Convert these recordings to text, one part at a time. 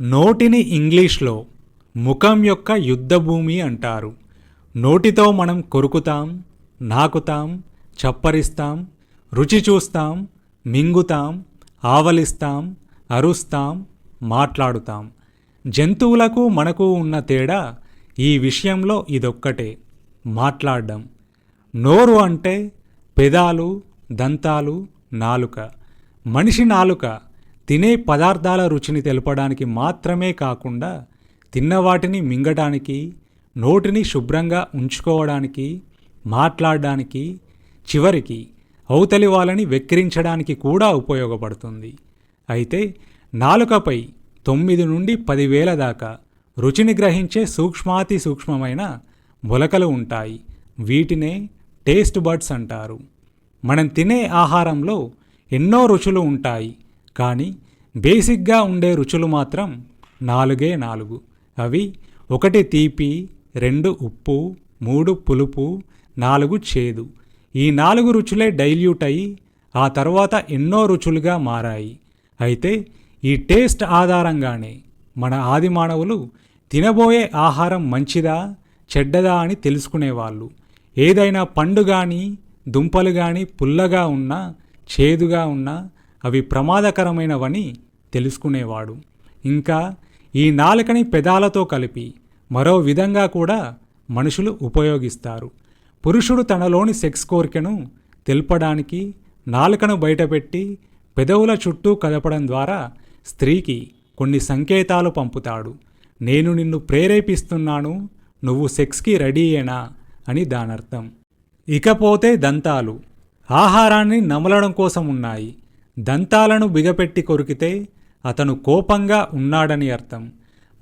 నోటిని ఇంగ్లీష్లో ముఖం యొక్క యుద్ధభూమి అంటారు. నోటితో మనం కొరుకుతాం నాకుతాం చప్పరిస్తాం రుచి చూస్తాం మింగుతాం ఆవలిస్తాం అరుస్తాం మాట్లాడుతాం. జంతువులకు మనకు ఉన్న తేడా ఈ విషయంలో ఇదొక్కటే. మాట్లాడడం. నోరు అంటే పెదాలు దంతాలు నాలుక. మనిషి నాలుక తినే పదార్థాల రుచిని తెలపడానికి మాత్రమే కాకుండా తిన్న వాటిని మింగడానికి నోటిని శుభ్రంగా ఉంచుకోవడానికి మాట్లాడడానికి చివరికి అవతలి వాళ్ళని వెక్కిరించడానికి కూడా ఉపయోగపడుతుంది. అయితే నాలుకపై తొమ్మిది నుండి పదివేల దాకా రుచిని గ్రహించే సూక్ష్మాతి సూక్ష్మమైన మొలకలు ఉంటాయి. వీటినే టేస్ట్ బడ్స్ అంటారు. మనం తినే ఆహారంలో ఎన్నో రుచులు ఉంటాయి. కానీ బేసిక్గా ఉండే రుచులు మాత్రం నాలుగే నాలుగు. అవి ఒకటి తీపి రెండు ఉప్పు మూడు పులుపు నాలుగు చేదు. ఈ నాలుగు రుచులే డైల్యూట్ అయి ఆ తర్వాత ఎన్నో రుచులుగా మారాయి. అయితే ఈ టేస్ట్ ఆధారంగానే మన ఆది మానవులు తినబోయే ఆహారం మంచిదా చెడ్డదా అని తెలుసుకునేవాళ్ళు. ఏదైనా పండు కానీ దుంపలు కానీ పుల్లగా ఉన్నా చేదుగా ఉన్నా అవి ప్రమాదకరమైనవని తెలుసుకునేవాడు. ఇంకా ఈ నాలుకని పెదాలతో కలిపి మరో విధంగా కూడా మనుషులు ఉపయోగిస్తారు. పురుషుడు తనలోని సెక్స్ కోరికను తెలపడానికి నాలుకను బయటపెట్టి పెదవుల చుట్టూ కదపడం ద్వారా స్త్రీకి కొన్ని సంకేతాలు పంపుతాడు. నేను నిన్ను ప్రేరేపిస్తున్నాను నువ్వు సెక్స్కి రెడీయేనా అని దానర్థం. ఇకపోతే దంతాలు. ఆహారాన్ని నమలడం కోసం ఉన్నాయి. దంతాలను బిగపెట్టి కొరికితే అతను కోపంగా ఉన్నాడని అర్థం.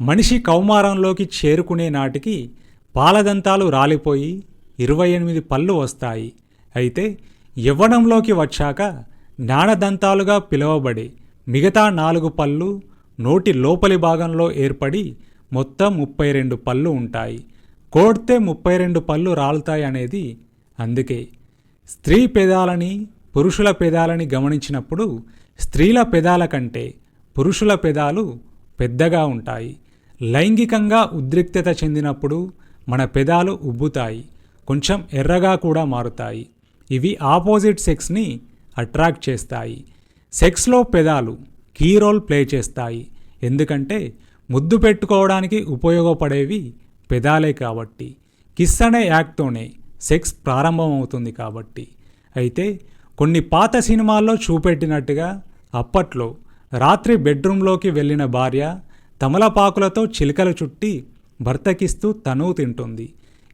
మనిషి కౌమారంలోకి చేరుకునే నాటికి పాలదంతాలు రాలిపోయి ఇరవై ఎనిమిది పళ్ళు వస్తాయి. అయితే యవ్వనంలోకి వచ్చాక జ్ఞానదంతాలుగా పిలువబడి మిగతా నాలుగు పళ్ళు నోటి లోపలి భాగంలో ఏర్పడి మొత్తం ముప్పై రెండు పళ్ళు ఉంటాయి. కోడితే ముప్పై రెండు పళ్ళు రాలుతాయి అనేది అందుకే. స్త్రీ పెదాలని పురుషుల పెదాలని గమనించినప్పుడు స్త్రీల పెదాల కంటే పురుషుల పెదాలు పెద్దగా ఉంటాయి. లైంగికంగా ఉద్రిక్తత చెందినప్పుడు మన పెదాలు ఉబ్బుతాయి కొంచెం ఎర్రగా కూడా మారుతాయి. ఇవి ఆపోజిట్ సెక్స్ని అట్రాక్ట్ చేస్తాయి. సెక్స్లో పెదాలు కీ రోల్ ప్లే చేస్తాయి ఎందుకంటే ముద్దు పెట్టుకోవడానికి ఉపయోగపడేవి పెదాలే కాబట్టి. కిస్ అనే యాక్ట్తోనే సెక్స్ ప్రారంభమవుతుంది కాబట్టి. అయితే కొన్ని పాత సినిమాల్లో చూపెట్టినట్టుగా అప్పట్లో రాత్రి బెడ్రూమ్లోకి వెళ్ళిన భార్య తమలపాకులతో చిలుకలు చుట్టి భర్తకిస్తూ తనువు తింటుంది.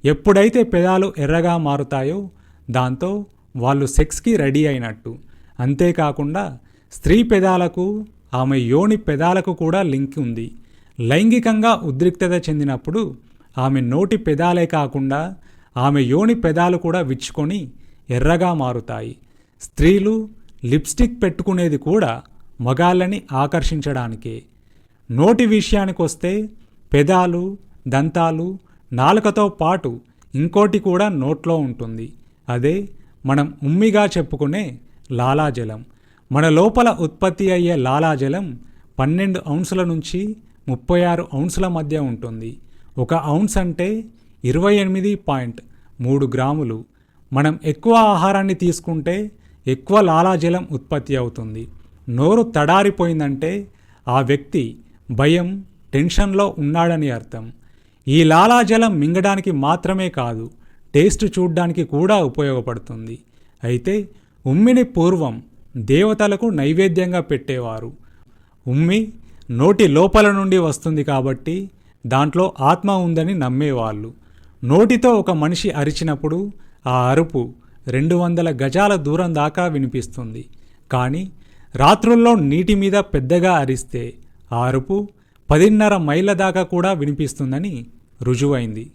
ఎప్పుడైతే పెదాలు ఎర్రగా మారుతాయో దాంతో వాళ్ళు సెక్స్కి రెడీ అయినట్టు. అంతేకాకుండా స్త్రీ పెదాలకు ఆమె యోని పెదాలకు కూడా లింక్ ఉంది. లైంగికంగా ఉద్రిక్తత చెందినప్పుడు ఆమె నోటి పెదాలే కాకుండా ఆమె యోని పెదాలు కూడా విచ్చుకొని ఎర్రగా మారుతాయి. స్త్రీలు లిప్స్టిక్ పెట్టుకునేది కూడా మగాళ్ళని ఆకర్షించడానికే. నోటి విషయానికొస్తే పెదాలు దంతాలు నాలుకతో పాటు ఇంకోటి కూడా నోట్లో ఉంటుంది. అదే మనం ఉమ్మిగా చెప్పుకునే లాలాజలం. మన లోపల ఉత్పత్తి అయ్యే లాలాజలం పన్నెండు ఔన్సుల నుంచి ముప్పై ఆరు ఔన్సుల మధ్య ఉంటుంది. ఒక ఔన్స్ అంటే ఇరవై ఎనిమిది పాయింట్ మూడు గ్రాములు. మనం ఎక్కువ ఆహారాన్ని తీసుకుంటే ఎక్కువ లాలాజలం ఉత్పత్తి అవుతుంది. నోరు తడారిపోయిందంటే ఆ వ్యక్తి భయం టెన్షన్లో ఉన్నాడని అర్థం. ఈ లాలాజలం మింగడానికి మాత్రమే కాదు టేస్ట్ చూడ్డానికి కూడా ఉపయోగపడుతుంది. అయితే ఉమ్మిని పూర్వం దేవతలకు నైవేద్యంగా పెట్టేవారు. ఉమ్మి నోటి లోపల నుండి వస్తుంది కాబట్టి దాంట్లో ఆత్మ ఉందని నమ్మేవాళ్ళు. నోటితో ఒక మనిషి అరిచినప్పుడు ఆ అరుపు రెండు వందల గజాల దూరం దాకా వినిపిస్తుంది. కానీ రాత్రుల్లో నీటి మీద పెద్దగా అరిస్తే ఆ అరుపు పదిన్నర మైళ్ళ దాకా కూడా వినిపిస్తుందని రుజువైంది.